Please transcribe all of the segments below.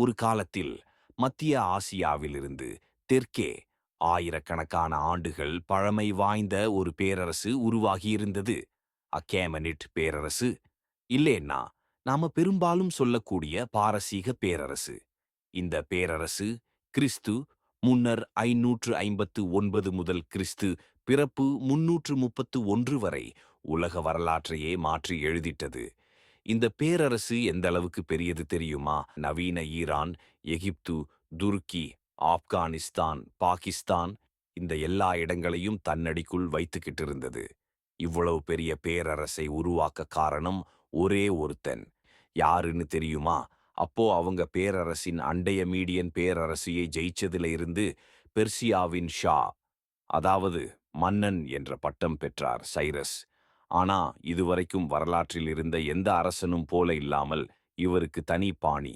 ஒரு காலத்தில் மத்திய ஆசியாவிலிருந்து தெற்கே ஆயிரக்கணக்கான ஆண்டுகள் பழமை வாய்ந்த ஒரு பேரரசு உருவாகியிருந்தது அக்கேமனிட் பேரரசு. இல்லேன்னா நாம பெரும்பாலும் சொல்லக்கூடிய பாரசீக பேரரசு. இந்த பேரரசு கிறிஸ்து முன்னர் ஐநூற்று ஐம்பத்து ஒன்பது முதல் கிறிஸ்து பிறப்பு முன்னூற்று முப்பத்து ஒன்று வரை உலக வரலாற்றையே மாற்றி எழுதிட்டது. இந்த பேரரசு எந்த அளவுக்கு பெரியது தெரியுமா? நவீன ஈரான் எகிப்து துருக்கி ஆப்கானிஸ்தான் பாகிஸ்தான் இந்த எல்லா இடங்களையும் தன்னடிக்குள் வைத்துக்கிட்டு இருந்தது இவ்வளவு பெரிய பேரரசை உருவாக்க காரணம் ஒரே ஒருத்தன். யாருன்னு தெரியுமா? அப்போ அவங்க பேரரசின் அண்டைய மீடியன் பேரரசியை ஜெயிச்சதுல இருந்து பெர்சியாவின் ஷா அதாவது மன்னன் என்ற பட்டம் பெற்றார் சைரஸ். ஆனா இதுவரைக்கும் வரலாற்றில் இருந்த எந்த அரசனும் போல இல்லாமல் இவருக்கு தனி பாணி.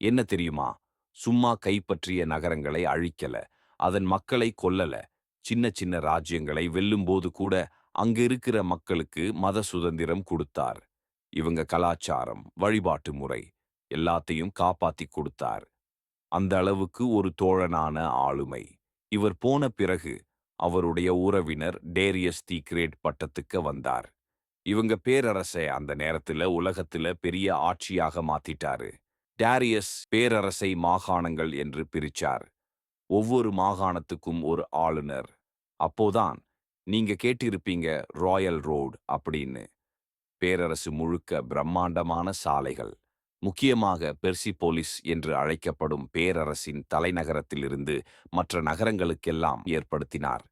என்ன தெரியுமா? சும்மா கைப்பற்றிய நகரங்களை அழிக்கல. அதன் மக்களை கொல்லல. சின்ன சின்ன ராஜ்யங்களை வெல்லும்போது கூட அங்கிருக்கிற மக்களுக்கு மத சுதந்திரம் கொடுத்தார். இவங்க கலாச்சாரம் வழிபாட்டு முறை எல்லாத்தையும் காப்பாத்தி கொடுத்தார். அந்த அளவுக்கு ஒரு தோழனான ஆளுமை. இவர் போன பிறகு அவருடைய உறவினர் டேரியஸ் தி கிரேட் பட்டத்துக்கு வந்தார். இவங்க பேரரசை அந்த நேரத்துல உலகத்துல பெரிய ஆட்சியாக மாத்திட்டாரு. டேரியஸ் பேரரசை மாகாணங்கள் என்று பிரிச்சார். ஒவ்வொரு மாகாணத்துக்கும் ஒரு ஆளுநர். அப்போதான் நீங்க கேட்டிருப்பீங்க ராயல் ரோடு அப்படின்னு. பேரரசு முழுக்க பிரம்மாண்டமான சாலைகள். முக்கியமாக பெர்சிபோலிஸ் என்று அழைக்கப்படும் பேரரசின் தலைநகரத்திலிருந்து மற்ற நகரங்களுக்கெல்லாம் ஏற்படுத்தினார்.